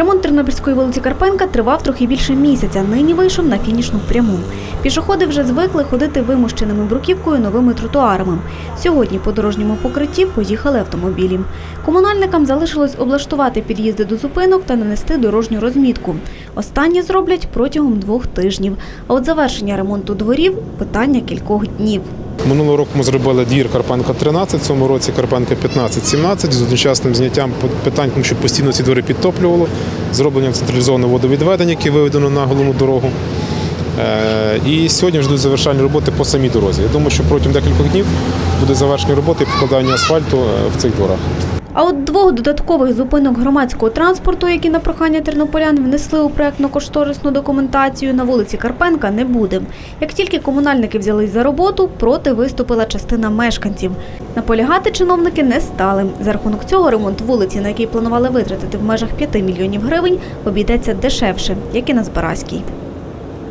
Ремонт Тернопільської вулиці Карпенка тривав трохи більше місяця. Нині вийшов на фінішну пряму. Пішоходи вже звикли ходити вимощеними бруківкою новими тротуарами. Сьогодні по дорожньому покритті поїхали автомобілі. Комунальникам залишилось облаштувати під'їзди до зупинок та нанести дорожню розмітку. Останнє зроблять протягом двох тижнів. А от завершення ремонту дворів питання кількох днів. Минулого року ми зробили двір Карпенка 13, в цьому році Карпенка 15-17 з одночасним зняттям питань, тому що постійно ці двори підтоплювало, зробленням централізованого водовідведення, яке виведено на головну дорогу. Е, І сьогодні ждуть завершальні роботи по самій дорозі. Я думаю, що протягом декількох днів буде завершені роботи і покладання асфальту е, в цих дворах. А от двох додаткових зупинок громадського транспорту, які на прохання тернополян внесли у проектно-кошторисну документацію на вулиці Карпенка, не буде. Як тільки комунальники взялись за роботу, проти виступила частина мешканців. Наполягати чиновники не стали. За рахунок цього ремонт вулиці, на який планували витратити в межах 5 мільйонів гривень, обійдеться дешевше, як і на Збаразькій.